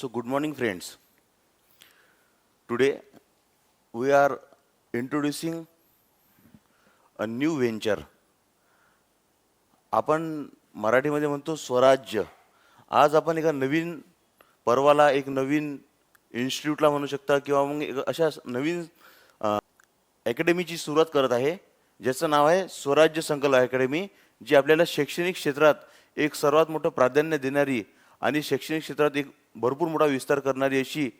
So, good morning, friends. Today, we are introducing a new venture. आपण मराठीमध्ये म्हणतो स्वराज्य आज आपण एका नवीन पर्वाला एक नवीन इन्स्टिट्यूटला म्हणू शकता किंवा मग एक अशा नवीन अकॅडमीची सुरुवात करत आहे ज्याचं नाव आहे स्वराज्य संकल्प अकॅडमी जी आपल्याला शैक्षणिक क्षेत्रात एक सर्वात मोठं प्राधान्य देणारी आणि शैक्षणिक क्षेत्रात एक भरपूर मोठा विस्तार करणारी अशी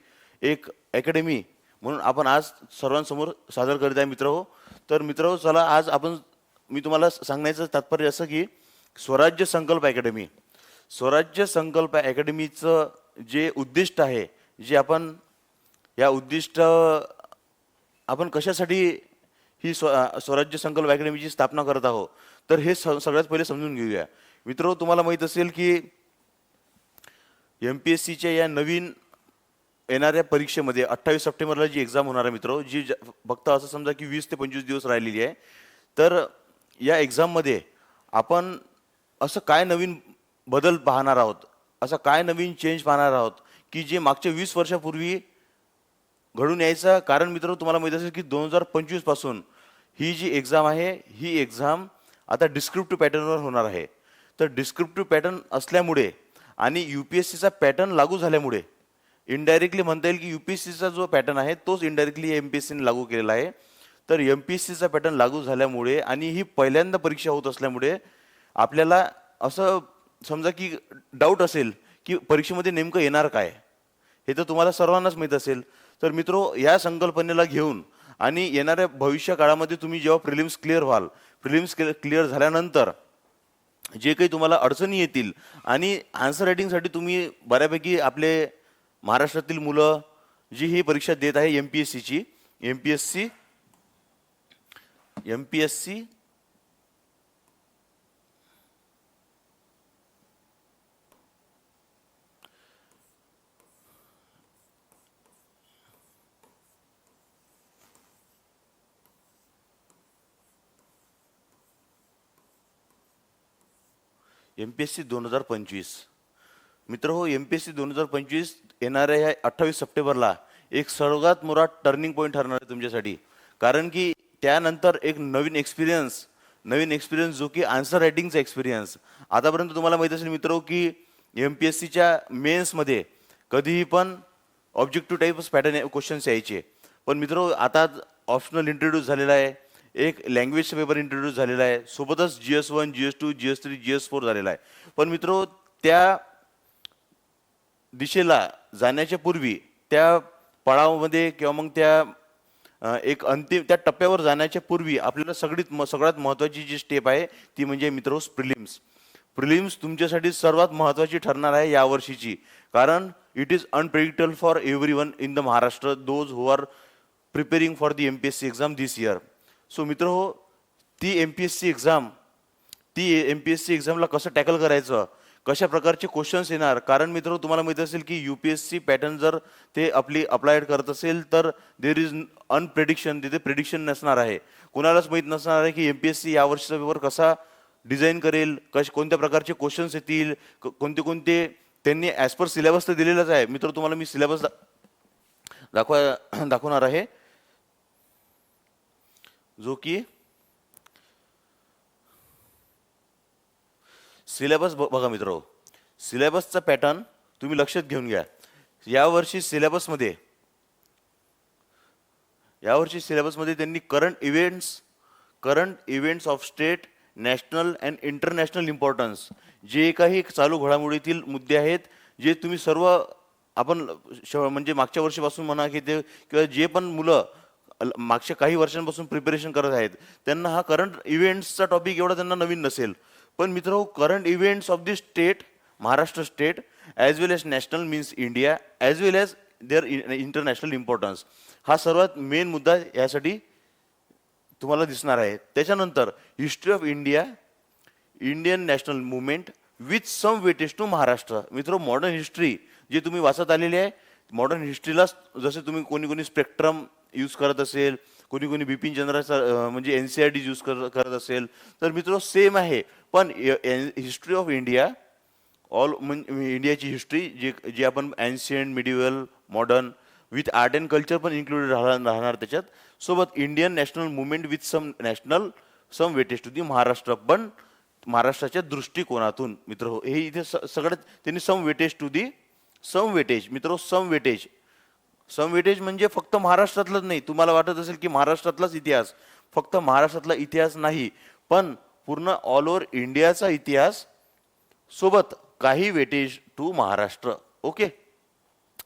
एक अकॅडमी म्हणून आपण आज सर्वांसमोर सादर करीत आहे मित्र हो. तर मित्र हो चला आज आपण मी तुम्हाला सांगण्याचं तात्पर्य असं की स्वराज्य संकल्प अकॅडमी स्वराज्य संकल्प अकॅडमीचं जे उद्दिष्ट आहे जे आपण या उद्दिष्ट आपण कशासाठी ही स्व स्वराज्य संकल्प अकॅडमीची स्थापना करत आहोत तर हे स सगळ्यात पहिले समजून घेऊया. मित्र हो, तुम्हाला माहीत असेल की एम पी एस सीच्या या नवीन येणाऱ्या परीक्षेमध्ये अठ्ठावीस सप्टेंबरला जी एक्झाम होणार आहे मित्र जी ज- फक्त असं समजा की वीस ते पंचवीस दिवस राहिलेली आहे तर या एक्झाममध्ये आपण असं काय नवीन बदल पाहणार आहोत? असं काय नवीन चेंज पाहणार आहोत? की जे मागच्या वीस वर्षापूर्वी घडून यायचं? कारण मित्र तुम्हाला माहीत असेल की दोन हजार पंचवीसपासून ही जी एक्झाम आहे ही एक्झाम आता डिस्क्रिप्टिव्ह पॅटर्नवर होणार आहे. तर डिस्क्रिप्टिव्ह पॅटर्न असल्यामुळे आणि यू पी एस सीचा पॅटर्न लागू झाल्यामुळे इनडायरेक्टली म्हणता येईल की यू पी एस सीचा जो पॅटर्न आहे तोच इनडायरेक्टली एम पी एस सीने लागू केलेला आहे. तर एम पी एस सीचा पॅटर्न लागू झाल्यामुळे आणि ही पहिल्यांदा परीक्षा होत असल्यामुळे आपल्याला असं समजा की डाऊट असेल की परीक्षेमध्ये नेमकं येणार काय? हे तर तुम्हाला सर्वांनाच माहीत असेल. तर मित्रो या संकल्पनेला घेऊन आणि येणाऱ्या भविष्य काळामध्ये तुम्ही जेव्हा प्रिलिम्स क्लिअर व्हाल प्रिलिम्स क्लिअर झाल्यानंतर जे काही तुम्हाला अडचणी येतील आणि आन्सर रायटिंगसाठी तुम्ही बऱ्यापैकी आपले महाराष्ट्रातील मुलं जी ही परीक्षा देत आहे एम पी एस सीची M P S C M P S C M P S C दोन हजार पंचवीस. मित्र हो एम पी एस सी दोन हजार पंचवीस येणाऱ्या ह्या अठ्ठावीस सप्टेंबरला एक सर्वात मोठा टर्निंग पॉईंट ठरणार आहे तुमच्यासाठी. कारण की त्यानंतर एक नवीन एक्सपिरियन्स नवीन एक्सपिरियन्स जो की आन्सर रायटिंगचा एक्सपिरियन्स आतापर्यंत तुम्हाला माहीत असेल मित्र हो की एम पी एस सीच्या मेन्समध्ये कधीही पण ऑब्जेक्टिव्ह टाईपच पॅटर्न क्वेश्चन्स यायचे. पण मित्र हो, आता ऑप्शनल इंट्रोड्यूस झालेला आहे. एक लँग्वेजचा पेपर इंट्रोड्यूस झालेला आहे. सोबतच G S one G S two G S three G S four झालेला आहे. पण मित्रो त्या दिशेला जाण्याच्या पूर्वी त्या पळावामध्ये किंवा मग त्या एक अंतिम त्या टप्प्यावर जाण्याच्या पूर्वी आपल्याला सगळीत म सगळ्यात महत्त्वाची जी स्टेप आहे ती म्हणजे मित्रो प्रिलिम्स प्रिलिम्स तुमच्यासाठी सर्वात महत्त्वाची ठरणार आहे यावर्षीची. कारण it is unpredictable for everyone in the Maharashtra those who are preparing for the M P S C exam this year so मित्र हो ती M P S C exam ती एम पी एस सी एक्झामला कसं टॅकल करायचं? कशा प्रकारचे क्वेश्चन्स येणार? कारण मित्र हो, तुम्हाला माहिती असेल की U P S C pattern जर ते आपली अप्लायड करत असेल तर देर इज अनप्रेडिक्शन तिथे प्रिडिक्शन नसणार आहे. कुणालाच माहीत नसणार आहे की एम पी एस सी यावर्षीचा पेपर कसा डिझाईन करेल कश कोणत्या प्रकारचे क्वेश्चन्स येतील क- कोणते कोणते त्यांनी ॲज पर सिलेबस तर दिलेलाच आहे. मित्र तुम्हाला मी सिलेबस दाखवा दाखवणार आहे. जो की सिलेबस बघा मित्र हो. सिलेबसचा पॅटर्न तुम्ही लक्षात घेऊन घ्या. यावर्षी सिलेबसमध्ये यावर्षी सिलेबसमध्ये त्यांनी current events current events of state national and international importance जे काही चालू घडामोडीतील मुद्दे आहेत जे तुम्ही सर्व आपण म्हणजे मागच्या वर्षीपासून म्हणा की ते किंवा जे पण मुलं मागच्या काही वर्षांपासून प्रिपरेशन करत आहेत. त्यांना हा करंट इव्हेंट्सचा टॉपिक एवढा त्यांना नवीन नसेल. पण मित्र current events of the state Maharashtra state as well as national means India as well as their international importance हा सर्वात मेन मुद्दा यासाठी तुम्हाला दिसणार आहे. त्याच्यानंतर history of India Indian national movement with some weightage to Maharashtra. मित्र modern history जे तुम्ही वाचत आलेली आहे मॉडर्न हिस्ट्रीला जसे तुम्ही कोणी कोणी स्पेक्ट्रम यूज करत असेल कोणी कोणी बिपिन चंद्राचा म्हणजे N C R D use कर करत असेल तर मित्र सेम आहे. पण हिस्ट्री ऑफ इंडिया ऑल म्हणजे इंडियाची हिस्ट्री जे जे आपण ancient medieval modern with art and culture पण इन्क्लुडेड राहणार राहणार त्याच्यात. सोबत Indian national movement with some national some weightage to the Maharashtra पण महाराष्ट्राच्या दृष्टिकोनातून मित्र हो हे इथे स सगळ्यात त्यांनी some weightage to the some weightage मित्र सम वेटेज सम वेटेज म्हणजे फक्त महाराष्ट्रातलंच नाही. तुम्हाला वाटत असेल की महाराष्ट्रातलाच इतिहास. फक्त महाराष्ट्रातला इतिहास नाही. पण पूर्ण ऑल ओव्हर इंडियाचा इतिहास सोबत काही weightage to Maharashtra. Okay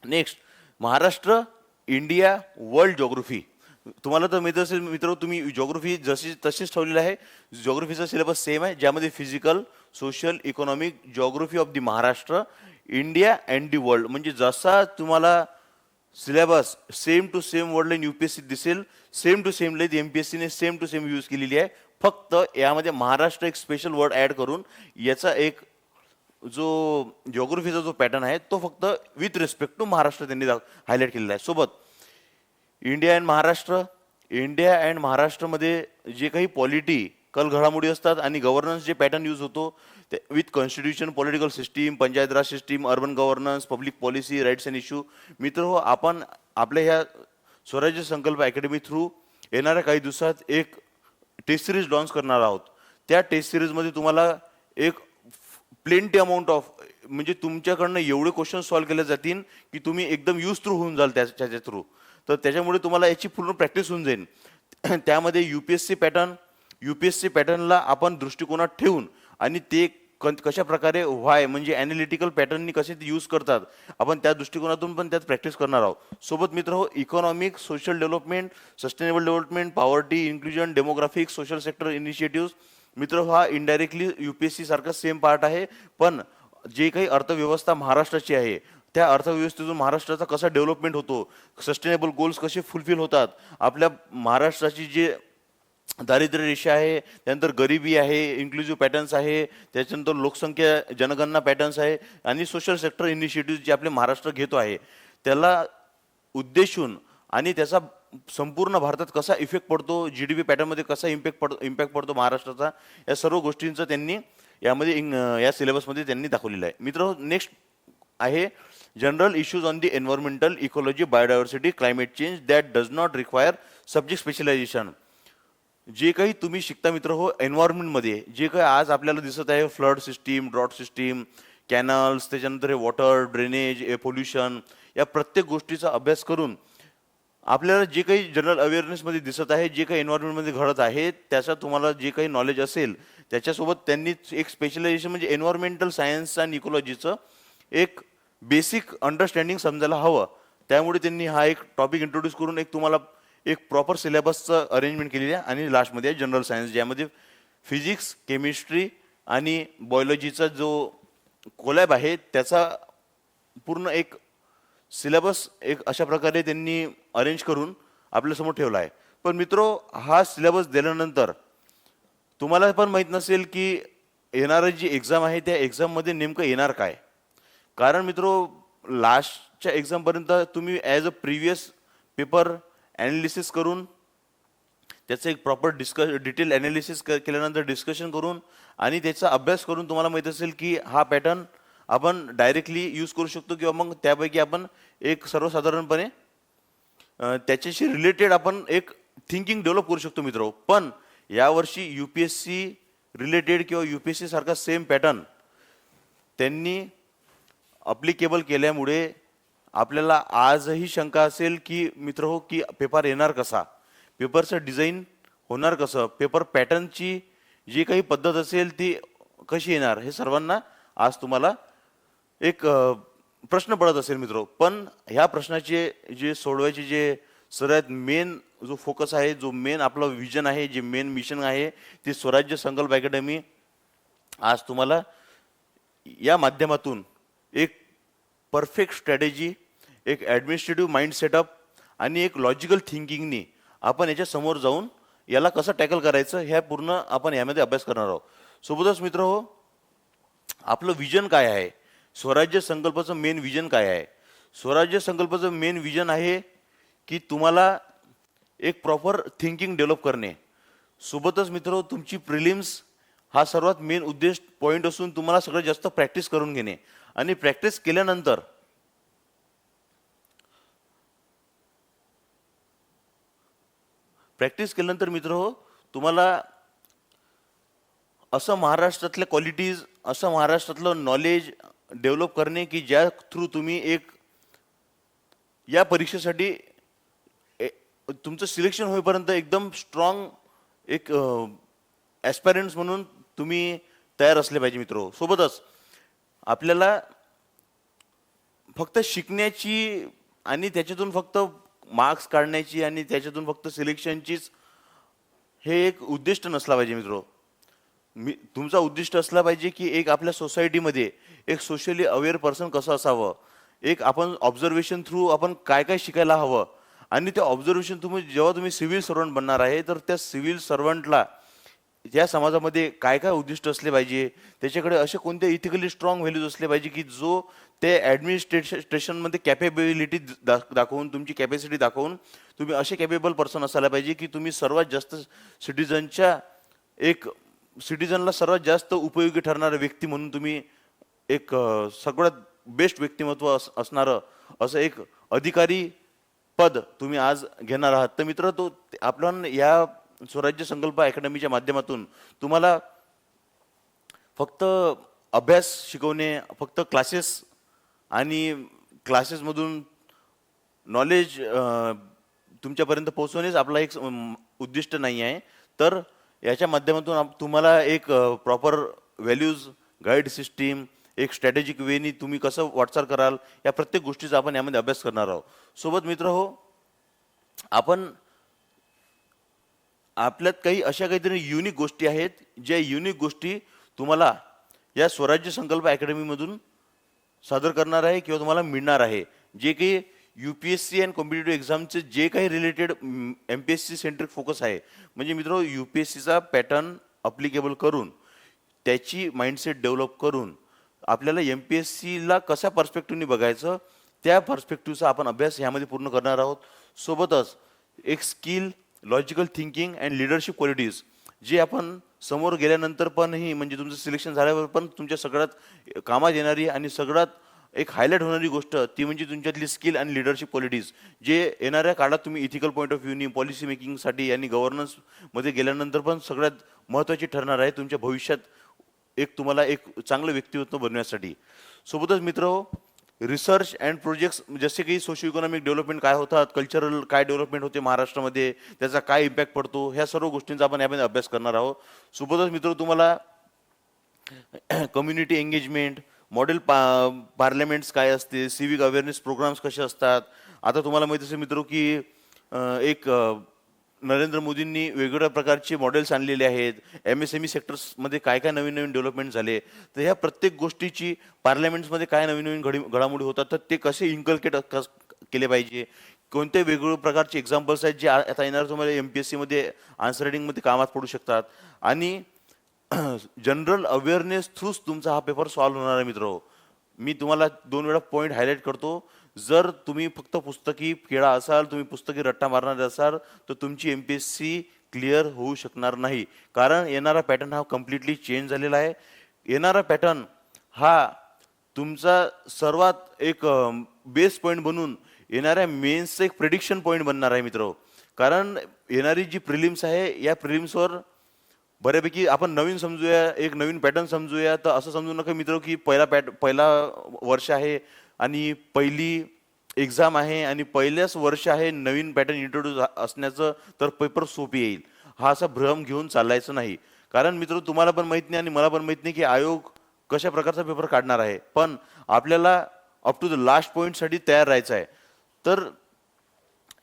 next Maharashtra India world geography तुम्हाला तर मित्र असेल मित्र तुम्ही जॉग्रफी जशी तशीच ठेवलेली आहे. जॉग्रफीचा सिलेबस सेम आहे. ज्यामध्ये physical social economic geography of the Maharashtra India and the world म्हणजे जसा तुम्हाला syllabus same to same word line UPSC दिसेल same to same line M P S सीने सेम टू सेम यूज केलेली आहे. फक्त यामध्ये महाराष्ट्र एक स्पेशल वर्ड ॲड करून याचा एक जो जॉग्रफीचा जो पॅटर्न आहे तो फक्त विथ रिस्पेक्ट टू महाराष्ट्र त्यांनी हायलाईट केलेला आहे. सोबत India and Maharashtra India and महाराष्ट्रमध्ये जे काही पॉलिटी कल घडामोडी असतात आणि गव्हर्नन्स जे पॅटर्न यूज होतो ते with constitution political system panchayat raj system urban governance public policy rights and issue मित्र हो आपण आपल्या ह्या स्वराज्य संकल्प अकॅडमी थ्रू येणाऱ्या काही दिवसात एक टेस्ट सिरीज लॉन्च करणार आहोत. त्या टेस्ट सिरीजमध्ये तुम्हाला एक प्लेंटी अमाऊंट ऑफ म्हणजे तुमच्याकडनं एवढे क्वेश्चन सॉल्व्ह केले जातील की तुम्ही एकदम यूज थ्रू होऊन जाल त्याच्या थ्रू तर त्याच्यामुळे तुम्हाला याची पूर्ण प्रॅक्टिस होऊन जाईल. त्यामध्ये U P S C pattern U P S C पॅटर्नला आपण दृष्टिकोनात ठेवून आणि ते कशा प्रकारे व्हाय म्हणजे अॅनालिटिकल पॅटर्ननी कसे ते यूज करतात आपण त्या दृष्टिकोनातून पण त्यात प्रॅक्टिस करणार आहोत. सोबत मित्र हो economic social development sustainable development poverty inclusion demographic social sector initiative मित्र हो, हा indirectly U P S C सारखा सेम पार्ट आहे पण जे काही अर्थव्यवस्था महाराष्ट्राची आहे त्या अर्थव्यवस्थेतून महाराष्ट्राचा कसा डेव्हलपमेंट होतो सस्टेनेबल गोल्स कसे फुलफिल होतात आपल्या महाराष्ट्राची जे दारिद्र्य रेषा आहे त्यानंतर गरिबी आहे इन्क्लुझिव्ह पॅटर्न्स आहे त्याच्यानंतर लोकसंख्या जनगणना पॅटर्न्स आहे आणि सोशल सेक्टर इनिशिएटिव्ह जे आपले महाराष्ट्र घेतो आहे त्याला उद्देशून आणि त्याचा संपूर्ण भारतात कसा इफेक्ट पडतो जी डी पी पॅटर्नमध्ये कसा इम्पॅक्ट पड इम्पॅक्ट पडतो महाराष्ट्राचा या सर्व गोष्टींचं त्यांनी यामध्ये इंग- या सिलेबसमध्ये त्यांनी दाखवलेलं आहे. मित्र नेक्स्ट आहे general issues on the environmental ecology biodiversity climate change that does not require subject specialisation जे काही तुम्ही शिकता मित्र हो एन्व्हायरमेंटमध्ये जे काही आज आपल्याला दिसत आहे flood system drought system canals त्याच्यानंतर हे वॉटर ड्रेनेज ए पोल्युशन या प्रत्येक गोष्टीचा अभ्यास करून आपल्याला जे काही जनरल अवेअरनेसमध्ये दिसत आहे जे काही एन्व्हायरमेंटमध्ये घडत आहे त्याचा तुम्हाला जे काही नॉलेज असेल त्याच्यासोबत त्यांनी एक स्पेशलायझेशन म्हणजे एन्व्हायरमेंटल सायन्स आणि इकोलॉजीचं एक बेसिक अंडरस्टँडिंग समजायला हवं. त्यामुळे त्यांनी हा एक टॉपिक इंट्रोड्यूस करून एक तुम्हाला एक प्रॉपर सिलेबसचं अरेंजमेंट केलेली आहे आणि लास्टमध्ये आहे जनरल सायन्स ज्यामध्ये फिजिक्स केमिस्ट्री आणि बॉयलॉजीचा जो कोलॅब आहे त्याचा पूर्ण एक सिलेबस एक अशा प्रकारे त्यांनी अरेंज करून आपल्यासमोर ठेवला आहे. पण मित्रो हा सिलेबस दिल्यानंतर तुम्हाला पण माहीत नसेल की येणारं जी एक्झाम आहे त्या एक्झाममध्ये नेमकं येणार काय? कारण मित्रो लास्टच्या एक्झामपर्यंत तुम्ही as a previous paper analysis करून त्याचं एक प्रॉपर डिस्कस डिटेल ॲनालिसिस क केल्यानंतर डिस्कशन करून आणि त्याचा अभ्यास करून तुम्हाला माहीत असेल की हा पॅटर्न आपण डायरेक्टली यूज करू शकतो किंवा मग त्यापैकी आपण एक सर्वसाधारणपणे त्याच्याशी रिलेटेड आपण एक थिंकिंग डेव्हलप करू शकतो मित्र. पण यावर्षी U P S C related किंवा यू पी एस सी सारखा सेम पॅटर्न त्यांनी अप्लिकेबल केल्यामुळे आपल्याला आजही शंका असेल की मित्र हो की पेपर येणार कसा? पेपरचं डिझाईन होणार कसं? पेपर पॅटर्नची जी काही पद्धत असेल ती कशी येणार? हे सर्वांना आज तुम्हाला एक प्रश्न पडत असेल मित्र हो. पण ह्या प्रश्नाचे जे सोडवायचे जे सर्वात मेन जो फोकस आहे जो मेन आपलं विजन आहे जे मेन मिशन आहे ते स्वराज्य संकल्प अकॅडमी आज तुम्हाला या माध्यमातून एक परफेक्ट स्ट्रॅटेजी एक ॲडमिनिस्ट्रेटिव्ह माइंड सेटअप आणि एक लॉजिकल थिंकिंगनी आपण याच्या समोर जाऊन याला कसं टॅकल करायचं ह्या पूर्ण आपण यामध्ये अभ्यास करणार आहोत. सोबतच मित्र हो आपलं विजन काय आहे? स्वराज्य संकल्पाचं मेन विजन काय आहे? स्वराज्य संकल्पाचं मेन विजन आहे की तुम्हाला एक प्रॉपर थिंकिंग डेव्हलप करणे. सोबतच मित्र हो, तुमची प्रिलिम्स हा सर्वात मेन उद्देश पॉईंट असून तुम्हाला सगळ्यात जास्त प्रॅक्टिस करून घेणे. आणि प्रॅक्टिस केल्यानंतर प्रॅक्टिस केल्यानंतर मित्र हो तुम्हाला असं महाराष्ट्रातल्या क्वालिटीज असं महाराष्ट्रातलं नॉलेज डेव्हलप करणे की ज्या थ्रू तुम्ही एक या परीक्षेसाठी ए- तुमचं सिलेक्शन होईपर्यंत एकदम स्ट्रॉंग एक ॲस्पायरंट्स म्हणून तुम्ही तयार असले पाहिजे मित्र हो. सोबतच आपल्याला फक्त शिकण्याची आणि त्याच्यातून फक्त मार्क्स काढण्याची आणि त्याच्यातून फक्त सिलेक्शनचीच हे एक उद्दिष्ट नसला पाहिजे मित्र. मी तुमचा उद्दिष्ट असला पाहिजे की एक आपल्या सोसायटीमध्ये एक सोशली अवेअर पर्सन कसं असावं? एक आपण ऑब्झर्वेशन थ्रू आपण काय काय शिकायला हवं? आणि त्या ऑब्झर्वेशन तुम्ही जेव्हा तुम्ही सिव्हिल सर्वंट बनणार आहे तर त्या सिव्हिल सर्वंटला या समाजामध्ये काय काय उद्दिष्ट असले पाहिजे? त्याच्याकडे असे कोणते इथिकली स्ट्रॉंग व्हॅल्यूज असले पाहिजे की जो ते ॲडमिनिस्ट्रेशन स्टेशनमध्ये कॅपेबिलिटी दाखवून तुमची कॅपॅसिटी दाखवून तुम्ही असे कॅपेबल पर्सन असायला पाहिजे की तुम्ही सर्वात जास्त सिटीजनच्या एक सिटिझनला सर्वात जास्त उपयोगी ठरणारा व्यक्ती म्हणून तुम्ही एक सगळ्यात बेस्ट व्यक्तिमत्व अस असणारं असं एक अधिकारी पद तुम्ही आज घेणार आहात. तर मित्र तो आपण या स्वराज्य संकल्प अकॅडमीच्या माध्यमातून तुम्हाला फक्त अभ्यास शिकवणे फक्त क्लासेस आणि क्लासेसमधून नॉलेज तुमच्यापर्यंत पोहोचवणेच आपला एक उद्दिष्ट नाही आहे. तर याच्या माध्यमातून आप- तुम्हाला एक प्रॉपर व्हॅल्यूज गाईड सिस्टीम एक स्ट्रॅटेजिक वेनी तुम्ही कसं वाटचाल कराल या प्रत्येक गोष्टीचा आपण यामध्ये अभ्यास करणार आहोत. सोबत मित्र हो आपण आपल्यात काही अशा काहीतरी युनिक गोष्टी आहेत ज्या युनिक गोष्टी तुम्हाला या स्वराज्य संकल्प अकॅडमीमधून सादर करणार आहे किंवा तुम्हाला मिळणार आहे. जे काही U P S C and competitive एक्झामचे जे काही related M P S C centric focus आहे. म्हणजे मित्र यू पी एस सीचा पॅटर्न अप्लिकेबल करून त्याची माइंडसेट डेव्हलप करून आपल्याला एम पी एस सीला कशा पर्स्पेक्टिव्हनी बघायचं त्या पर्स्पेक्टिव्हचा आपण अभ्यास ह्यामध्ये पूर्ण करणार आहोत. सोबतच एक skill logical thinking and leadership qualities जे आपण समोर गेल्यानंतर पणही म्हणजे तुमचं सिलेक्शन झाल्यावर पण तुमच्या सगळ्यात कामात येणारी आणि सगळ्यात एक हायलाईट होणारी गोष्ट ती म्हणजे तुमच्यातली स्किल आणि लिडरशिप क्वालिटीज जे येणाऱ्या काळात तुम्ही इथिकल पॉईंट ऑफ व्ह्यूनी पॉलिसी मेकिंगसाठी आणि गव्हर्नन्समध्ये गेल्यानंतर पण सगळ्यात महत्त्वाची ठरणार आहे तुमच्या भविष्यात एक तुम्हाला एक चांगलं व्यक्तिमत्व बनवण्यासाठी सोबतच मित्र हो, रिसर्च अँड प्रोजेक्ट्स जसे की सोशो इकॉनॉमिक डेव्हलपमेंट काय होतात कल्चरल काय डेव्हलपमेंट होते महाराष्ट्रामध्ये त्याचा काय इम्पॅक्ट पडतो ह्या सर्व गोष्टींचा आपण यामध्ये अभ्यास करणार आहोत. सोबतच मित्र तुम्हाला कम्युनिटी एंगेजमेंट मॉडेल पा पार्लमेंट्स काय असते सिविक अवेअरनेस प्रोग्राम्स कसे असतात? आता तुम्हाला माहिती असेल मित्र की एक नरेंद्र मोदींनी वेगवेगळ्या प्रकारचे मॉडेल्स आणलेले आहेत. एम एस एम ई सेक्टर्समध्ये काय काय नवीन नवीन डेव्हलपमेंट झाले? तर ह्या प्रत्येक गोष्टीची पार्लमेंट्समध्ये काय नवीन नवीन घडी घडामोडी होतात? तर ते कसे इन्कल्केट केले पाहिजे? कोणते वेगवेगळ्या प्रकारचे एक्झाम्पल्स आहेत जे आता येणार तुम्हाला एम पी एस सीमध्ये आन्सर रेडिंगमध्ये कामात पडू शकतात? आणि जनरल अवेअरनेस थ्रूच तुमचा हा पेपर सॉल्व्ह होणार आहे मित्र. मी तुम्हाला दोन वेळा पॉईंट हायलाईट करतो. जर तुम्ही फक्त पुस्तकी खेळा असाल तुम्ही पुस्तकी रट्टा मारणारे असाल तर तुमची M P S C clear होऊ शकणार नाही. कारण येणारा पॅटर्न हा कम्प्लिटली चेंज झालेला आहे. येणारा पॅटर्न हा तुमचा सर्वात एक बेस पॉईंट बनून येणाऱ्या मेन्सचं एक प्रिडिक्शन पॉईंट बनणार आहे मित्र. कारण येणारी जी प्रिलिम्स आहे या प्रिलिम्सवर बऱ्यापैकी आपण नवीन समजूया एक नवीन पॅटर्न समजूया. तर असं समजू नका मित्र की पहिला पॅट पहिला वर्ष आहे आणि पहिली एक्झाम आहे आणि पहिल्याच वर्ष आहे नवीन पॅटर्न इंट्रोड्यूस असण्याचं तर पेपर सोपी येईल. हा असा भ्रम घेऊन चालायचं नाही. कारण मित्र तुम्हाला पण माहीत नाही आणि मला पण माहीत नाही की आयोग कशा प्रकारचा पेपर काढणार आहे. पण आपल्याला अप टू द लास्ट पॉईंटसाठी तयार राहायचं आहे. तर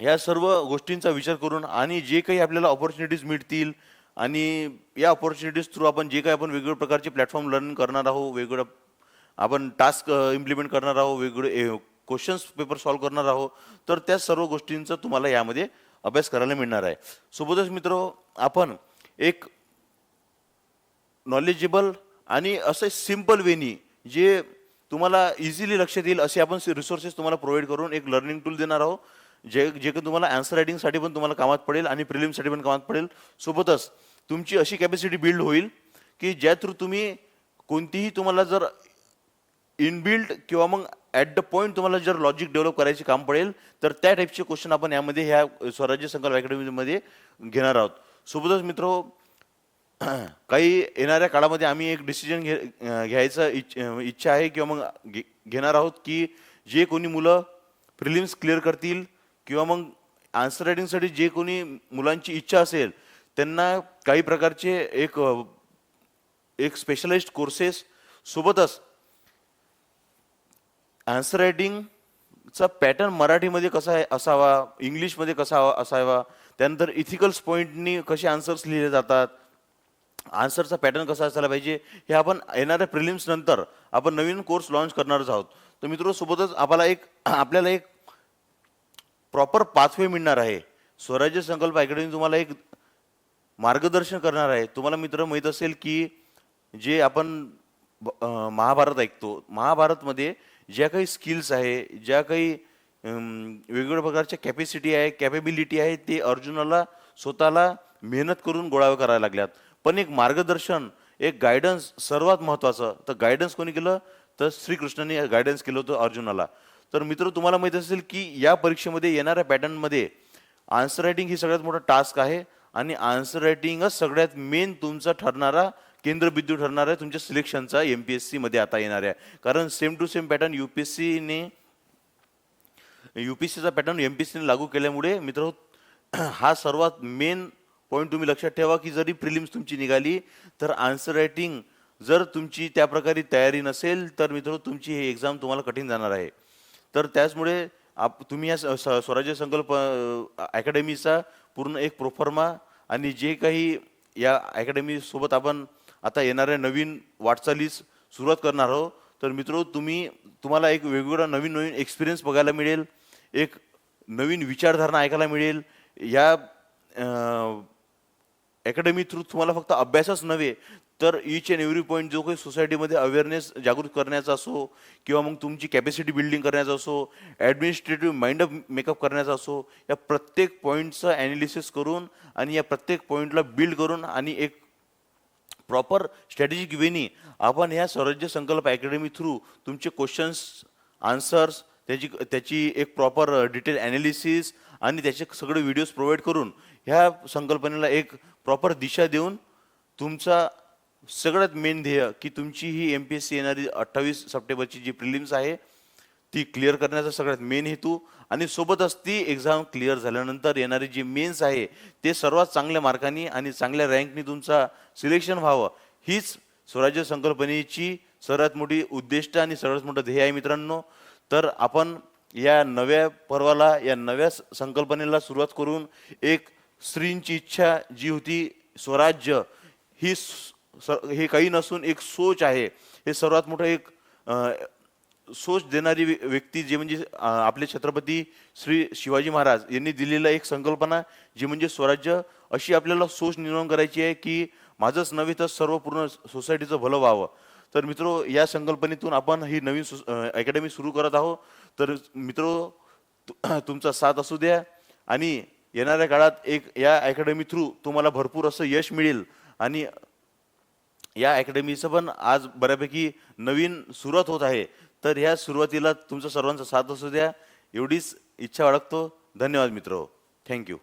ह्या सर्व गोष्टींचा विचार करून आणि जे काही आपल्याला ऑपॉर्च्युनिटीज मिळतील आणि या ऑपॉर्च्युनिटीज थ्रू आपण जे काही आपण वेगवेगळ्या प्रकारचे प्लॅटफॉर्म लर्न करणार आहोत वेगवेगळ्या आपण टास्क इम्प्लिमेंट करणार आहोत वेगवेगळे क्वेश्चन्स पेपर सॉल्व्ह करणार आहोत तर त्या सर्व गोष्टींचा तुम्हाला यामध्ये अभ्यास करायला मिळणार आहे. सोबतच मित्र आपण एक नॉलेजेबल आणि असं सिंपल वेनी जे तुम्हाला इझिली लक्षात येईल असे आपण रिसोर्सेस तुम्हाला प्रोव्हाइड करून एक लर्निंग टूल देणार आहोत जे जे की तुम्हाला आन्सर रायटिंगसाठी पण तुम्हाला कामात पडेल आणि प्रिलिमसाठी पण कामात पडेल. सोबतच तुमची अशी कॅपॅसिटी बिल्ड होईल की ज्या थ्रू तुम्ही कोणतीही तुम्हाला जर इनबिल्ट किंवा मग ॲट द पॉईंट तुम्हाला जर लॉजिक डेव्हलप करायचे काम पडेल तर त्या टाईपचे क्वेश्चन आपण यामध्ये ह्या स्वराज्य संकल्प अकॅडमीमध्ये घेणार आहोत. सोबतच मित्र काही येणाऱ्या काळामध्ये आम्ही एक डिसिजन घे घ्यायचं इच्छ इच्छा आहे किंवा मग घे घेणार आहोत की जे कोणी मुलं प्रिलिम्स क्लिअर करतील किंवा मग आन्सर रायटिंगसाठी जे कोणी मुलांची इच्छा असेल त्यांना काही प्रकारचे एक एक स्पेशलाइज्ड कोर्सेस सोबतच आन्सर रायटिंगचा पॅटर्न मराठीमध्ये कसा आहे असावा इंग्लिशमध्ये कसा असावा त्यानंतर इथिकल्स पॉईंटनी कसे आन्सर्स लिहिले जातात आन्सरचा पॅटर्न कसा असायला पाहिजे हे आपण येणाऱ्या प्रिलिम्स नंतर आपण नवीन कोर्स लॉन्च करणारच आहोत. तर मित्र सोबतच आपल्याला एक आपल्याला एक प्रॉपर पाथवे मिळणार आहे. स्वराज्य संकल्प अकॅडमी तुम्हाला एक मार्गदर्शन करणार आहे. तुम्हाला मित्र माहीत असेल की जे आपण महाभारत ऐकतो. महाभारतमध्ये ज्या काही स्किल्स आहे ज्या काही वेगवेगळ्या प्रकारच्या कॅपॅसिटी आहे कॅपेबिलिटी आहे ते अर्जुनाला स्वतःला मेहनत करून गोळावे करायला लागल्यात. पण एक मार्गदर्शन एक गायडन्स सर्वात महत्त्वाचं तर गायडन्स कोणी केलं? तर श्रीकृष्णाने गायडन्स केलं होतं अर्जुनाला. तर मित्र तुम्हाला माहीत असेल की या परीक्षेमध्ये येणाऱ्या पॅटर्नमध्ये आन्सर रायटिंग ही सगळ्यात मोठा टास्क आहे आणि आन्सर रायटिंगच सगळ्यात मेन तुमचा ठरणारा केंद्रबिंदू ठरणार आहे. तुमच्या सिलेक्शनचा एम पी एस सीमध्ये आता येणार आहे. कारण same to same pattern U P S सीने यू पी एस सीचा पॅटर्न एम पी सीने लागू केल्यामुळे मित्र हा सर्वात मेन पॉईंट तुम्ही लक्षात ठेवा की जरी प्रिलिम्स तुमची निघाली तर आन्सर रायटिंग जर तुमची त्या प्रकारे तयारी नसेल तर मित्र तुमची हे एक्झाम तुम्हाला कठीण जाणार आहे. तर त्याचमुळे आप तुम्ही या स्वराज्य संकल्प अकॅडमीचा पूर्ण एक प्रोफर्मा आणि जे काही या अकॅडमीसोबत आपण आता येणाऱ्या नवीन वाटचालीस सुरुवात करणार आहोत. तर मित्र तुम्ही तुम्हाला एक वेगवेगळा नवीन नवीन एक्सपिरियन्स बघायला मिळेल. एक नवीन विचारधारणा ऐकायला मिळेल. या अकॅडमी थ्रू तुम्हाला फक्त अभ्यासच नव्हे तर ईच अँड एव्हरी पॉईंट जो काही सोसायटीमध्ये अवेअरनेस जागृत करण्याचा असो किंवा मग तुमची कॅपॅसिटी बिल्डिंग करण्याचा असो ॲडमिनिस्ट्रेटिव्ह माइंड मेकअप करण्याचा असो या प्रत्येक पॉईंटचं ॲनालिसिस करून आणि या प्रत्येक पॉईंटला बिल्ड करून आणि एक प्रॉपर स्ट्रॅटेजिक वेनी आपण ह्या स्वराज्य संकल्प अकॅडमी थ्रू तुमचे क्वेश्चन्स आन्सर्स त्याची त्याची एक प्रॉपर डिटेल ॲनालिसिस आणि त्याचे सगळे व्हिडिओज प्रोव्हाइड करून ह्या संकल्पनेला एक प्रॉपर दिशा देऊन तुमचा सगळ्यात मेन ध्येय की तुमची ही एम पी एस सी येणारी अठ्ठावीस सप्टेंबरची जी प्रिलिम्स आहे ती क्लिअर करण्याचा सगळ्यात मेन हेतू आणि सोबतच ती एक्झाम क्लिअर झाल्यानंतर येणारी जी मेन्स आहे ते सर्वात चांगल्या मार्कांनी आणि चांगल्या रँकनी तुमचा सिलेक्शन व्हावं. हीच स्वराज्य संकल्पनेची सर्वात मोठी उद्दिष्ट आणि सर्वात मोठं ध्येय आहे मित्रांनो. तर आपण या नव्या पर्वाला या नव्या स- संकल्पनेला सुरुवात करून एक स्त्रींची इच्छा जी होती स्वराज्य ही स- हे काही नसून एक सोच आहे. हे सर्वात मोठं एक सोच देणारी व्य- व्यक्ती जे म्हणजे आपले छत्रपती श्री शिवाजी महाराज यांनी दिलेला एक संकल्पना जी म्हणजे स्वराज्य अशी आपल्याला सोच निर्माण करायची आहे की माझंच नव्हे तर सर्व पूर्ण सोसायटीचं भलं व्हावं. तर मित्रो या संकल्पनेतून आपण ही नवीन अकॅडमी सुरू करत आहोत. तर मित्रो तुमचा साथ असू द्या आणि येणाऱ्या काळात एक या अकॅडमी थ्रू तुम्हाला भरपूर असं यश मिळेल. आणि या अकॅडमीचं पण आज बऱ्यापैकी नवीन सुरुवात होत आहे. तर ह्या सुरुवातीला तुमचा सर्वांचा साथ असू द्या. एवढीच इच्छा बाळगतो. धन्यवाद मित्र. थँक्यू